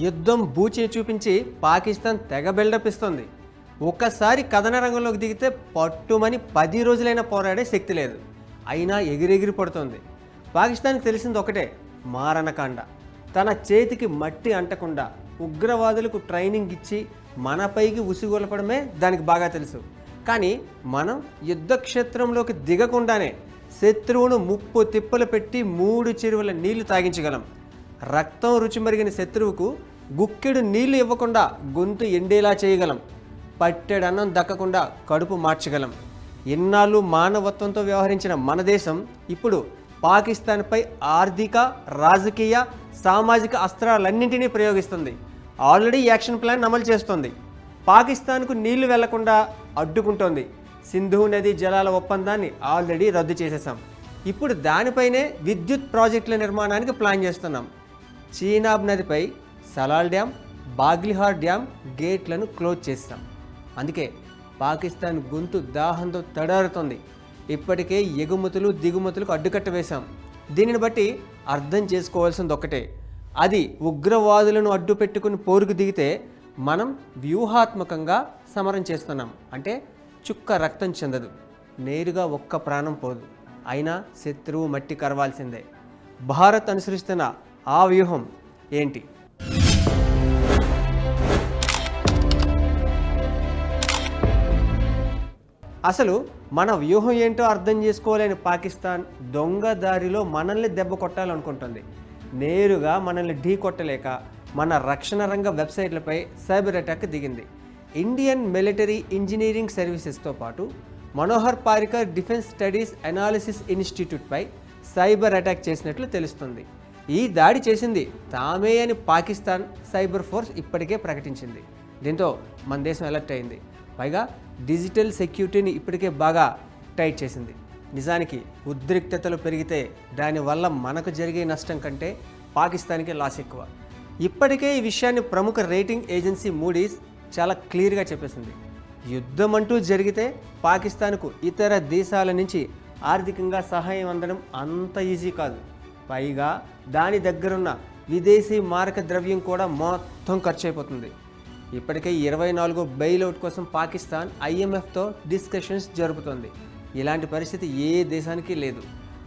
యుద్ధం బూచి చూపించి పాకిస్తాన్ తెగ బిల్డప్ ఇస్తుంది. ఒక్కసారి కథన రంగంలోకి దిగితే పట్టుమని పది రోజులైనా పోరాడే శక్తి లేదు. అయినా ఎగిరెగిరి పడుతుంది. పాకిస్తాన్కి తెలిసింది ఒకటే మారణకాండ. తన చేతికి మట్టి అంటకుండా ఉగ్రవాదులకు ట్రైనింగ్ ఇచ్చి మనపైకి ఉసిగొలపడమే దానికి బాగా తెలుసు. కానీ మనం యుద్ధక్షేత్రంలోకి దిగకుండానే శత్రువును ముప్పు తిప్పలు పెట్టి మూడు చెరువుల నీళ్ళు తాగించగలం. రక్తం రుచి మరిగిన శత్రువుకు గుక్కెడు నీళ్ళు ఇవ్వకుండా గొంతు ఎండేలా చేయగలం. పట్టెడన్నం దక్కకుండా కడుపు మార్చగలం. ఇన్నాళ్ళు మానవత్వంతో వ్యవహరించిన మన దేశం ఇప్పుడు పాకిస్తాన్పై ఆర్థిక రాజకీయ సామాజిక అస్త్రాలన్నింటినీ ప్రయోగిస్తుంది. ఆల్రెడీ యాక్షన్ ప్లాన్ అమలు చేస్తుంది. పాకిస్తాన్కు నీళ్ళు వెళ్ళకుండా అడ్డుకుంటోంది. సింధు నది జలాల ఒప్పందాన్ని ఆల్రెడీ రద్దు చేసేసాం ఇప్పుడు దానిపైనే విద్యుత్ ప్రాజెక్టుల నిర్మాణానికి ప్లాన్ చేస్తున్నాం. చీనాబ్ నదిపై సలాల్ డ్యామ్ బాగ్లిహార్ డ్యామ్ గేట్లను క్లోజ్ చేస్తాం. అందుకే పాకిస్తాన్ గొంతు దాహంతో తడారుతోంది. ఇప్పటికే ఎగుమతులు దిగుమతులకు అడ్డుకట్ట వేశాం. దీనిని బట్టి అర్థం చేసుకోవాల్సింది ఒక్కటే. అది ఉగ్రవాదులను అడ్డు పెట్టుకుని పోరుకు దిగితే మనం వ్యూహాత్మకంగా సమరం చేస్తున్నాం. అంటే చుక్క రక్తం చెందదు. నేరుగా ఒక్క ప్రాణం పోదు. అయినా శత్రువు మట్టి కరవాల్సిందే. భారత్ అనుసరిస్తున్న ఆ వ్యూహం ఏంటి? అసలు మన వ్యూహం ఏంటో అర్థం చేసుకోలేని పాకిస్తాన్ దొంగ దారిలో మనల్ని దెబ్బ కొట్టాలనుకుంటుంది. నేరుగా మనల్ని ఢీ కొట్టలేక మన రక్షణ రంగ వెబ్సైట్లపై సైబర్ అటాక్ దిగింది. ఇండియన్ మిలిటరీ ఇంజనీరింగ్ సర్వీసెస్తో పాటు Manohar Parrikar defence studies analysis ఇన్స్టిట్యూట్పై cyber attack చేసినట్లు తెలుస్తుంది. ఈ దాడి చేసింది తామే అని పాకిస్తాన్ సైబర్ ఫోర్స్ ఇప్పటికే ప్రకటించింది. దీంతో మన దేశం అలర్ట్ అయింది. పైగా డిజిటల్ సెక్యూరిటీని ఇప్పటికే బాగా టైట్ చేసింది. నిజానికి ఉద్రిక్తతలు పెరిగితే దానివల్ల మనకు జరిగే నష్టం కంటే పాకిస్తాన్కి లాస్ ఎక్కువ. ఇప్పటికే ఈ విషయాన్ని ప్రముఖ రేటింగ్ ఏజెన్సీ మూడీస్ చాలా క్లియర్గా చెప్పేసింది. యుద్ధం అంటూ జరిగితే పాకిస్తాన్కు ఇతర దేశాల నుంచి ఆర్థికంగా సహాయం అందడం అంత ఈజీ కాదు. పైగా దాని దగ్గరున్న విదేశీ మారక ద్రవ్యం కూడా మొత్తం ఖర్చు అయిపోతుంది. ఇప్పటికే ఇరవై నాలుగో బెయిల్అవుట్ కోసం పాకిస్తాన్ ఐఎంఎఫ్తో డిస్కషన్స్ జరుపుతోంది. ఇలాంటి పరిస్థితి ఏ దేశానికి లేదు.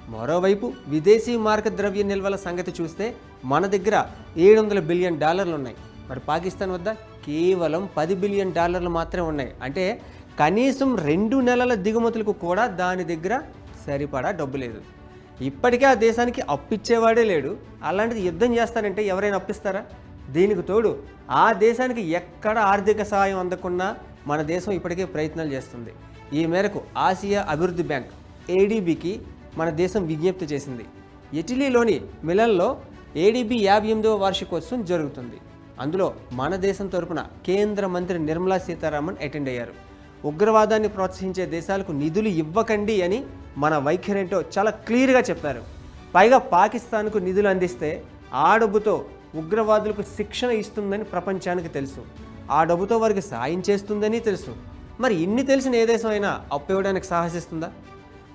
మరోవైపు విదేశీ మార్క ద్రవ్య నిల్వల సంగతి చూస్తే మన దగ్గర ఏడు వందల బిలియన్ డాలర్లు ఉన్నాయి. మరి పాకిస్తాన్ వద్ద కేవలం పది బిలియన్ డాలర్లు మాత్రమే ఉన్నాయి. అంటే కనీసం రెండు నెలల దిగుమతులకు కూడా దాని దగ్గర సరిపడా డబ్బు లేదు. ఇప్పటికే ఆ దేశానికి అప్పిచ్చేవాడే లేడు. అలాంటిది యుద్ధం చేస్తానంటే ఎవరైనా అప్పిస్తారా? దీనికి తోడు ఆ దేశానికి ఎక్కడ ఆర్థిక సహాయం అందకున్నా మన దేశం ఇప్పటికే ప్రయత్నాలు చేస్తుంది. ఈ మేరకు ఆసియా అభివృద్ధి బ్యాంక్ ఏడీబీకి మన దేశం విజ్ఞప్తి చేసింది. ఇటలీలోని మిలన్లో ఏడీబీ యాభై ఎనిమిదవ వార్షికోత్సవం జరుగుతుంది. అందులో మన దేశం తరపున కేంద్ర మంత్రి నిర్మలా సీతారామన్ అటెండ్ అయ్యారు. ఉగ్రవాదాన్ని ప్రోత్సహించే దేశాలకు నిధులు ఇవ్వకండి అని మన వైఖరేంటో చాలా క్లియర్గా చెప్పారు. పైగా పాకిస్తాన్కు నిధులు అందిస్తే ఆ డబ్బుతో ఉగ్రవాదులకు శిక్షణ ఇస్తుందని ప్రపంచానికి తెలుసు. ఆ డబ్బుతో వారికి సాయం చేస్తుందని తెలుసు. మరి ఇన్ని తెలిసిన ఏ దేశం అయినా అప్పివ్వడానికి సాహసిస్తుందా?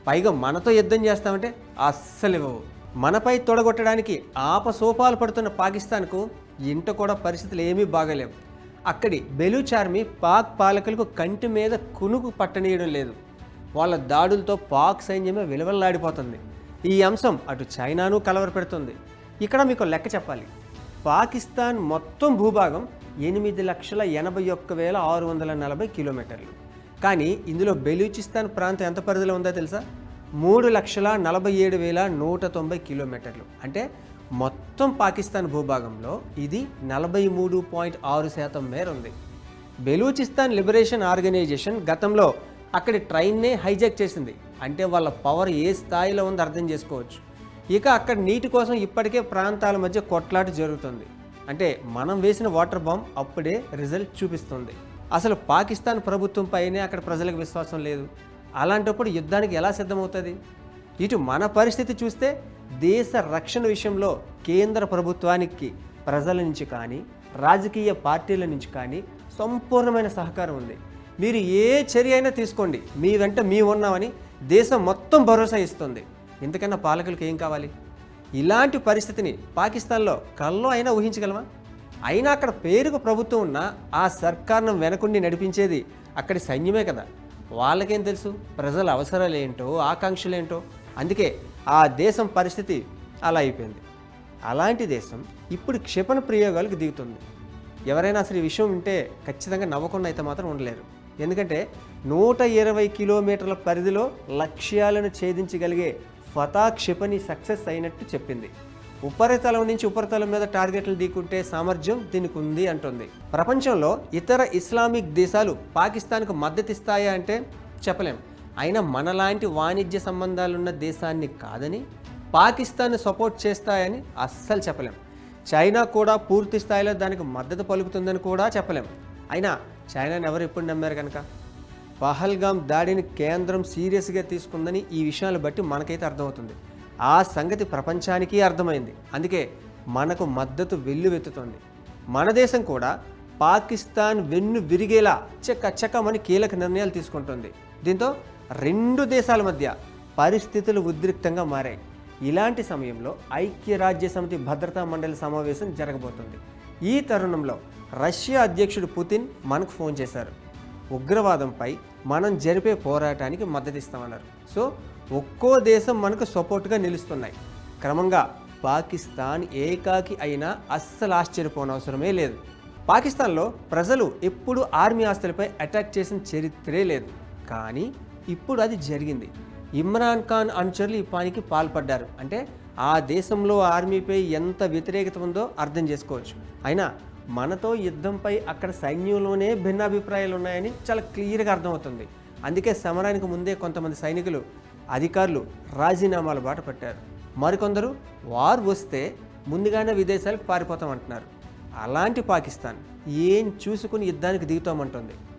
పైగా మనతో యుద్ధం చేస్తామంటే అస్సలు ఇవ్వవు మనపై తొడగొట్టడానికి ఆపసోపాలు పడుతున్న పాకిస్తాన్కు ఇంట కూడా పరిస్థితులు ఏమీ బాగలేవు. అక్కడి బెలూచ్ ఆర్మీ పాక్ పాలకులకు కంటి మీద కునుకు పట్టనీయడం లేదు. వాళ్ళ దాడులతో పాక్ సైన్యమే విలువల్లాడిపోతుంది. ఈ అంశం అటు చైనాను కలవరపెడుతుంది. ఇక్కడ మీకు లెక్క చెప్పాలి. పాకిస్తాన్ మొత్తం భూభాగం ఎనిమిది లక్షల ఎనభై ఒక్క వేల ఆరు వందల నలభై కిలోమీటర్లు. కానీ ఇందులో బెలూచిస్తాన్ ప్రాంతం ఎంత పరిధిలో ఉందో తెలుసా? మూడు లక్షల నలభై ఏడు వేల నూట తొంభై కిలోమీటర్లు. అంటే మొత్తం పాకిస్తాన్ భూభాగంలో ఇది నలభై మూడు పాయింట్ ఆరు శాతం మేర ఉంది. బెలూచిస్తాన్ లిబరేషన్ ఆర్గనైజేషన్ గతంలో అక్కడి ట్రైన్నే హైజాక్ చేసింది. అంటే వాళ్ళ పవర్ ఏ స్థాయిలో ఉందో అర్థం చేసుకోవచ్చు. ఇక అక్కడ నీటి కోసం ఇప్పటికే ప్రాంతాల మధ్య కొట్లాట జరుగుతుంది. అంటే మనం వేసిన వాటర్ బాంబ్ అప్పుడే రిజల్ట్ చూపిస్తుంది. అసలు పాకిస్తాన్ ప్రభుత్వంపైనే అక్కడ ప్రజలకు విశ్వాసం లేదు. అలాంటప్పుడు యుద్ధానికి ఎలా సిద్ధమవుతుంది? ఇటు మన పరిస్థితి చూస్తే దేశ రక్షణ విషయంలో కేంద్ర ప్రభుత్వానికి ప్రజల నుంచి కానీ రాజకీయ పార్టీల నుంచి కానీ సంపూర్ణమైన సహకారం ఉంది. మీరు ఏ చర్య అయినా తీసుకోండి. మీ వెంట మీ ఉన్నామని దేశం మొత్తం భరోసా ఇస్తుంది. ఇంతకన్నా పాలకులకు ఏం కావాలి? ఇలాంటి పరిస్థితిని పాకిస్తాన్లో కల్లో అయినా ఊహించగలమా? అయినా అక్కడ పేరుకు ప్రభుత్వం ఉన్న ఆ సర్కార్ను వెనకుండి నడిపించేది అక్కడి సైన్యమే కదా. వాళ్ళకేం తెలుసు? ప్రజల అవసరాలు ఏంటో ఆకాంక్షలు ఏంటో? అందుకే ఆ దేశం పరిస్థితి అలా అయిపోయింది. అలాంటి దేశం ఇప్పుడు క్షిపణ ప్రయోగాలకు దిగుతుంది. ఎవరైనా అసలు ఈ విషయం వింటే ఖచ్చితంగా నవ్వకుండా అయితే మాత్రం ఉండలేరు. ఎందుకంటే నూట ఇరవై కిలోమీటర్ల పరిధిలో లక్ష్యాలను ఛేదించగలిగే ఫతా క్షిపణి సక్సెస్ అయినట్టు చెప్పింది. ఉపరితలం నుంచి ఉపరితలం మీద టార్గెట్లు ఢీకుంటే సామర్థ్యం దీనికి ఉంది అంటుంది. ప్రపంచంలో ఇతర ఇస్లామిక్ దేశాలు పాకిస్తాన్కు మద్దతిస్తాయా అంటే చెప్పలేం. అయినా మనలాంటి వాణిజ్య సంబంధాలున్న దేశాన్ని కాదని పాకిస్తాన్ని సపోర్ట్ చేస్తాయని అస్సలు చెప్పలేం. చైనా కూడా పూర్తి స్థాయిలో దానికి మద్దతు పలుకుతుందని కూడా చెప్పలేం. అయినా చైనాని ఎవరు ఎప్పుడు నమ్మారు కనుక? పహల్గామ్ దాడిని కేంద్రం సీరియస్గా తీసుకుందని ఈ విషయాలు బట్టి మనకైతే అర్థమవుతుంది. ఆ సంగతి ప్రపంచానికి అర్థమైంది. అందుకే మనకు మద్దతు వెల్లువెత్తుతోంది. మన దేశం కూడా పాకిస్తాన్ వెన్ను విరిగేలా చెక్క చెక్కమని కీలక నిర్ణయాలు తీసుకుంటుంది. దీంతో రెండు దేశాల మధ్య పరిస్థితులు ఉద్రిక్తంగా మారాయి. ఇలాంటి సమయంలో ఐక్యరాజ్య సమితి భద్రతా మండలి సమావేశం జరగబోతుంది. ఈ తరుణంలో రష్యా అధ్యక్షుడు పుతిన్ మనకు ఫోన్ చేశారు. ఉగ్రవాదంపై మనం జరిపే పోరాటానికి మద్దతిస్తామన్నారు. సో ఒక్కో దేశం మనకు సపోర్ట్గా నిలుస్తున్నాయి. క్రమంగా పాకిస్తాన్ ఏకాకి అయినా అస్సలు ఆశ్చర్యపోనవసరమే లేదు. పాకిస్తాన్లో ప్రజలు ఎప్పుడు ఆర్మీ ఆస్తులపై అటాక్ చేసిన చరిత్రే లేదు. కానీ ఇప్పుడు అది జరిగింది. ఇమ్రాన్ ఖాన్ అనుచరులు ఈ పనికి పాల్పడ్డారు. అంటే ఆ దేశంలో ఆర్మీపై ఎంత వ్యతిరేకత ఉందో అర్థం చేసుకోవచ్చు. అయినా మనతో యుద్ధంపై అక్కడ సైన్యంలోనే భిన్నాభిప్రాయాలు ఉన్నాయని చాలా క్లియర్గా అర్థమవుతుంది. అందుకే సమరానికి ముందే కొంతమంది సైనికులు అధికారులు రాజీనామాలు బాట పట్టారు. మరికొందరు వార్ వస్తే ముందుగానే విదేశాలకు పారిపోతామంటున్నారు. అలాంటి పాకిస్తాన్ ఏం చూసుకుని యుద్ధానికి దిగుతామంటుంది?